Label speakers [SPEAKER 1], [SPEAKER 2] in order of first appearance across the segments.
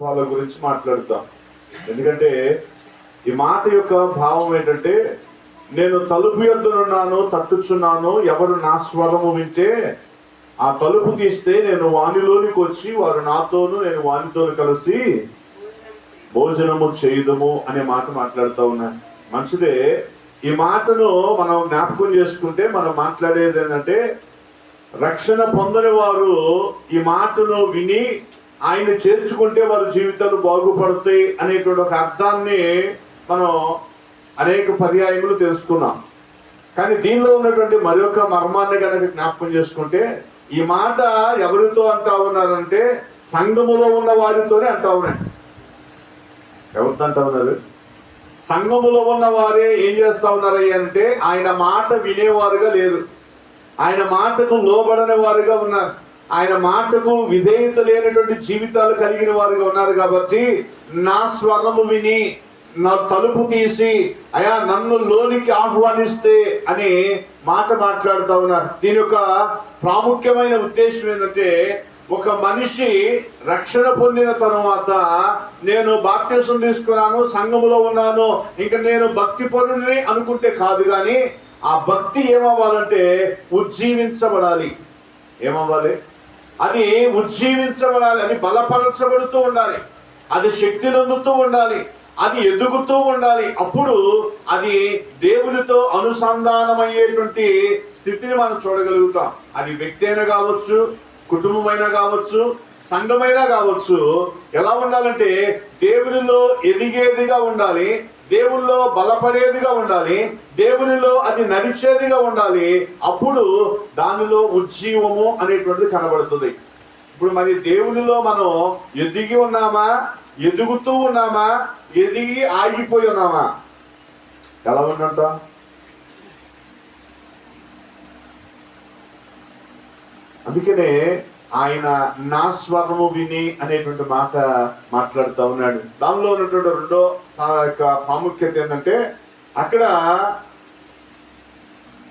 [SPEAKER 1] వాళ్ళ గురించి మాట్లాడుతాం. ఎందుకంటే ఈ మాట యొక్క భావం ఏంటంటే నేను తలుపు ఎద్దునున్నాను తట్టుచున్నాను ఎవరు నా స్వరము వింటే ఆ తలుపు తీస్తే నేను వానిలోనికి వచ్చి వారు నాతోను నేను వానితోను కలిసి భోజనము చేయదము అనే మాట మాట్లాడుతూ ఉన్నాను మంచిదే ఈ మాటను మనం జ్ఞాపకం చేసుకుంటే మనం మాట్లాడేది ఏంటంటే రక్షణ పొందని వారు ఈ మాటను విని ఆయన చేర్చుకుంటే వారి జీవితాలు బాగుపడతాయి అనేటువంటి ఒక అర్థాన్ని మనం అనేక పర్యాయములు తెలుసుకున్నాం. కానీ దీనిలో ఉన్నటువంటి మరొక మర్మాన్ని కనుక జ్ఞాపకం చేసుకుంటే ఈ మాట ఎవరితో అంటా ఉన్నారంటే సంఘములో ఉన్న వారితోనే అంటా ఉన్నాయి. ఎవరితో అంటా ఉన్నారు? సంఘములో ఉన్న వారే ఏం చేస్తా ఉన్నారయ్య అంటే ఆయన మాట వినేవారుగా లేరు. ఆయన మాటకు లోబడని వారుగా ఉన్నారు. ఆయన మాటకు విధేయత లేనటువంటి జీవితాలు కలిగిన వారుగా ఉన్నారు కాబట్టి నా స్వరము విని నా తలుపు తీసి అయా నన్ను లోనికి ఆహ్వానిస్తే అని మాట మాట్లాడుతూ ఉన్నారు. దీని యొక్క ప్రాముఖ్యమైన ఉద్దేశం ఏంటంటే ఒక మనిషి రక్షణ పొందిన తరువాత నేను బాప్తీసం తీసుకున్నాను సంఘములో ఉన్నాను ఇంకా నేను భక్తి పనుని అనుకుంటే కాదు కానీ ఆ భక్తి ఏమవ్వాలంటే ఉజ్జీవించబడాలి. ఏమవ్వాలి? అది ఉజ్జీవించబడాలి అది బలపరచబడుతూ ఉండాలి. అది శక్తి నొందుతూ ఉండాలి. అది ఎదుగుతూ ఉండాలి. అప్పుడు అది దేవునితో అనుసంధానమయ్యేటువంటి స్థితిని మనం చూడగలుగుతాం. అది వ్యక్తి అయినా కావచ్చు కుటుంబమైనా కావచ్చు సంఘమైనా కావచ్చు ఎలా ఉండాలంటే దేవునిలో ఎదిగేదిగా ఉండాలి దేవుల్లో బలపడేదిగా ఉండాలి దేవునిలో అది నడిచేదిగా ఉండాలి అప్పుడు దానిలో ఉజ్జీవము అనేటువంటిది కనబడుతుంది. ఇప్పుడు మరి దేవునిలో మనం ఎదిగి ఉన్నామా ఎదుగుతూ ఉన్నామా ఎదిగి ఆగిపోయి ఉన్నామా? ఎలా ఉన్నట్ట అందుకనే ఆయన నా స్వరము విని అనేటువంటి మాట మాట్లాడుతూ ఉన్నాడు. దానిలో ఉన్నటువంటి రెండో ప్రాముఖ్యత ఏంటంటే అక్కడ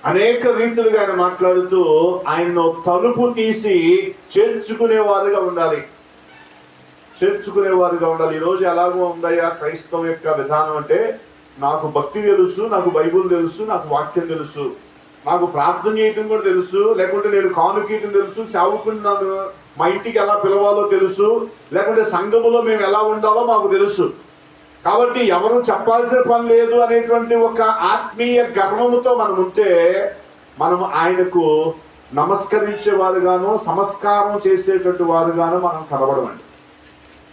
[SPEAKER 1] అనేక రీతులుగా ఆయన మాట్లాడుతూ ఆయన్ను తలుపు తీసి చేర్చుకునేవారుగా ఉండాలి. చేర్చుకునేవారుగా ఉండాలి. ఈరోజు ఎలాగో ఉందయ్యా క్రైస్తవం యొక్క విధానం అంటే నాకు భక్తి తెలుసు నాకు బైబుల్ తెలుసు నాకు వాక్యం తెలుసు. నాకు ప్రార్థన చేయటం కూడా తెలుసు లేకుంటే నేను కానుకీయటం తెలుసు సేవకుని నన్ను మా ఇంటికి ఎలా పిలవాలో తెలుసు లేకుంటే సంఘములో మేము ఎలా ఉండాలో మాకు తెలుసు. కాబట్టి ఎవరు చెప్పాల్సిన పని లేదు అనేటువంటి ఒక ఆత్మీయ గర్వముతో మనం ఉంటే మనం ఆయనకు నమస్కరించే వారుగాను సమస్కారం చేసేటువంటి వారుగాను మనం కనబడమండి.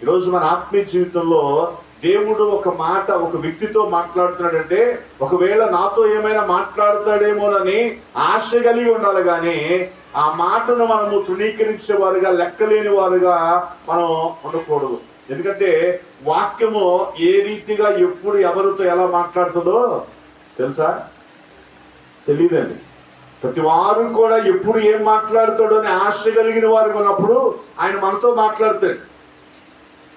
[SPEAKER 1] ఈరోజు మన ఆత్మీయ జీవితంలో దేవుడు ఒక మాట ఒక వ్యక్తితో మాట్లాడుతున్నాడంటే ఒకవేళ నాతో ఏమైనా మాట్లాడతాడేమోనని ఆశ కలిగి ఉండాలి కానీ ఆ మాటను మనము తృణీకరించే వారుగా లెక్కలేని వారుగా మనం ఉండకూడదు. ఎందుకంటే వాక్యము ఏ రీతిగా ఎప్పుడు ఎవరితో ఎలా మాట్లాడుతుందో తెలుసా? తెలియదండి ప్రతి వారు కూడా ఎప్పుడు ఏం మాట్లాడతాడో అని ఆశ కలిగిన వారు ఉన్నప్పుడు ఆయన మనతో మాట్లాడతాడు.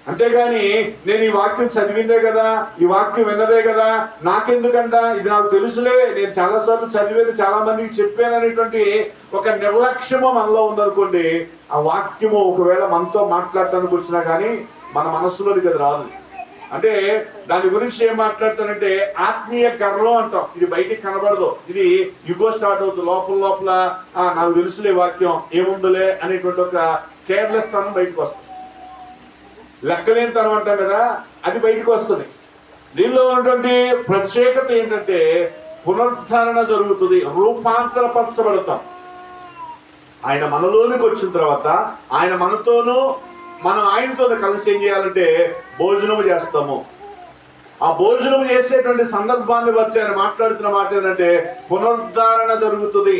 [SPEAKER 1] అంతేగాని నేను ఈ వాక్యం చదివిందే కదా ఈ వాక్యం విన్నదే కదా నాకెందుకంట? ఇది నాకు తెలుసులే. నేను చాలాసార్లు చదివేది చాలా మందికి చెప్పాను అనేటువంటి ఒక నిర్లక్ష్యము మనలో ఉందనుకోండి ఆ వాక్యము ఒకవేళ మనతో మాట్లాడటానికి వచ్చినా కానీ మన మనస్సులోకి అది రాదు. అంటే దాని గురించి ఏం మాట్లాడతానంటే ఆత్మీయ గర్వం అంటాం. ఇది బయటికి కనబడదు. ఇది యుగో స్టార్ట్ అవుతుంది. లోపల లోపల నాకు తెలుసులే వాక్యం ఏముండలే అనేటువంటి ఒక కేర్లెస్ తనం బయటకు వస్తుంది. లెక్కలేనితనం అంటాం కదా అది బయటకు వస్తుంది. దీనిలో ఉన్నటువంటి ప్రత్యేకత ఏంటంటే పునరుద్ధరణ జరుగుతుంది రూపాంతరపరచబడతాం ఆయన మనలోనికి వచ్చిన తర్వాత ఆయన మనతోనూ మనం ఆయనతో కలిసి ఏం చేయాలంటే భోజనము చేస్తాము. ఆ భోజనం చేసేటువంటి సందర్భాన్ని బట్టి ఆయన మాట్లాడుతున్న మాట ఏంటంటే పునరుద్ధరణ జరుగుతుంది.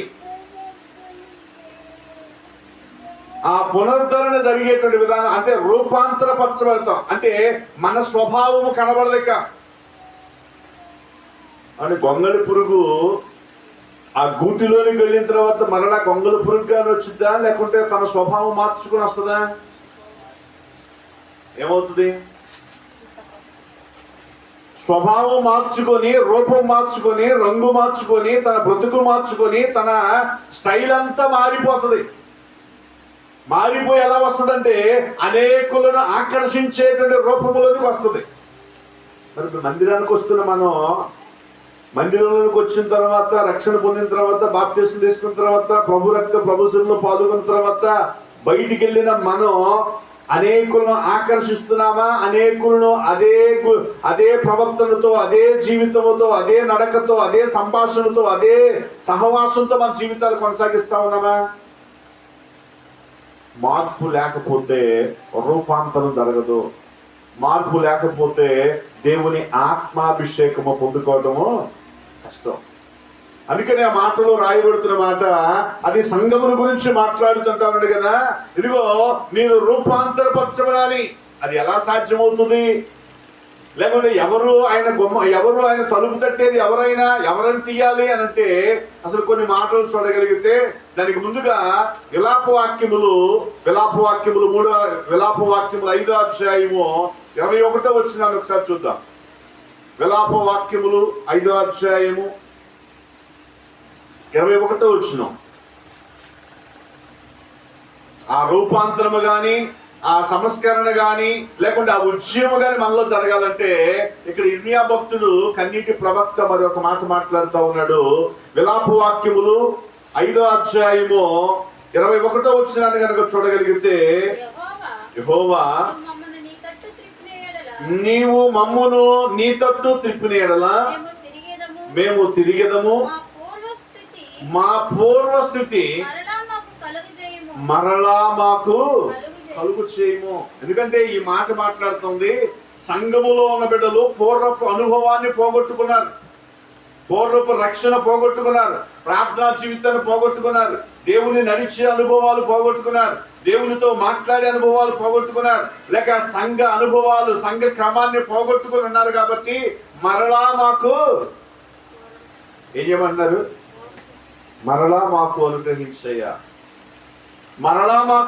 [SPEAKER 1] ఆ పునరుద్ధరణ జరిగేటువంటి విధానం అంటే రూపాంతరపరచబడతాం అంటే మన స్వభావము కనబడలేక. అని గొంగళి పురుగు ఆ గూటిలోనికి వెళ్ళిన తర్వాత మరలా గొంగళి పురుగు కానీ వచ్చిద్దా? లేకుంటే తన స్వభావం మార్చుకుని వస్తుందా? ఏమవుతుంది? స్వభావం మార్చుకొని రూపం మార్చుకొని రంగు మార్చుకొని తన బ్రతుకు మార్చుకొని తన స్టైల్ అంతా మారిపోతుంది. మారిపోయి ఎలా వస్తుందంటే అనేకులను ఆకర్షించేటువంటి రూపంలోనికి వస్తుంది. మరి మందిరానికి వస్తున్న మనం మందిరంలోకి వచ్చిన తర్వాత రక్షణ పొందిన తర్వాత బాప్టిజం తీసుకున్న తర్వాత ప్రభు రక్త ప్రభు పాల్గొన్న తర్వాత బయటికి వెళ్ళిన మనం అనేకులను ఆకర్షిస్తున్నామా? అనేకులను అదే అదే ప్రవర్తనతో అదే జీవితంతో అదే నడకతో అదే సంభాషణతో అదే సహవాసంతో మన జీవితాలు కొనసాగిస్తా ఉన్నామా? మార్పు లేకపోతే రూపాంతరం జరగదు. మార్పు లేకపోతే దేవుని ఆత్మాభిషేకము పొందుకోవటము కష్టం. అందుకని ఆ మాటలో రాయబడుతున్న మాట అది సంగముల గురించి మాట్లాడుతుంటామండి కదా. ఇదిగో మీరు రూపాంతరపరచబడాలి. అది ఎలా సాధ్యమవుతుంది? లేకుంటే ఎవరు ఆయన బొమ్మ ఎవరు ఆయన తలుపు తట్టేది ఎవరైనా ఎవరైనా తీయాలి అని అంటే అసలు కొన్ని మాటలు చూడగలిగితే దానికి ముందుగా విలాప వాక్యములు విలాప వాక్యములు మూడో విలాప వాక్యములు ఐదో అధ్యాయము ఇరవై ఒకటో వచ్చినాను ఒకసారి చూద్దాం. విలాప వాక్యములు ఐదో అధ్యాయము ఇరవై ఒకటో వచ్చినాం ఆ రూపాంతరము కానీ ఆ సంస్కరణ కానీ లేకుంటే ఆ ఉద్యమం కానీ మనలో జరగాలంటే ఇక్కడ ఇర్మియా భక్తుడు కన్నీటి ప్రవక్త మరి ఒక మాట మాట్లాడుతూ ఉన్నాడు. విలాప వాక్యములు ఐదో అధ్యాయము ఇరవై ఒకటో వచ్చినాన్ని కనుక చూడగలిగితే
[SPEAKER 2] యహోవా
[SPEAKER 1] నీవు మమ్మును నీ తట్టు త్రిప్పిన ఎడలా
[SPEAKER 2] మేము తిరిగేదము. మా
[SPEAKER 1] మా పూర్వస్థితి
[SPEAKER 2] మరలా మాకు
[SPEAKER 1] కలుగు చేయము ఎందుకంటే ఈ మాట మాట్లాడుతుంది సంఘములో ఉన్న బిడ్డలు పూర్వపు అనుభవాన్ని పోగొట్టుకున్నారు. పూర్వపు రక్షణ పోగొట్టుకున్నారు. ప్రార్థనా జీవితాన్ని పోగొట్టుకున్నారు. దేవుని నడిచే అనుభవాలు పోగొట్టుకున్నారు. దేవునితో మాట్లాడే అనుభవాలు పోగొట్టుకున్నారు. లేక సంఘ అనుభవాలు సంఘ క్రమాన్ని పోగొట్టుకుని ఉన్నారు కాబట్టి మరలా మాకు ఏం చేయమంటున్నారు మరలా మాకు అనుగ్రహించయ్యా. మరలా మాకు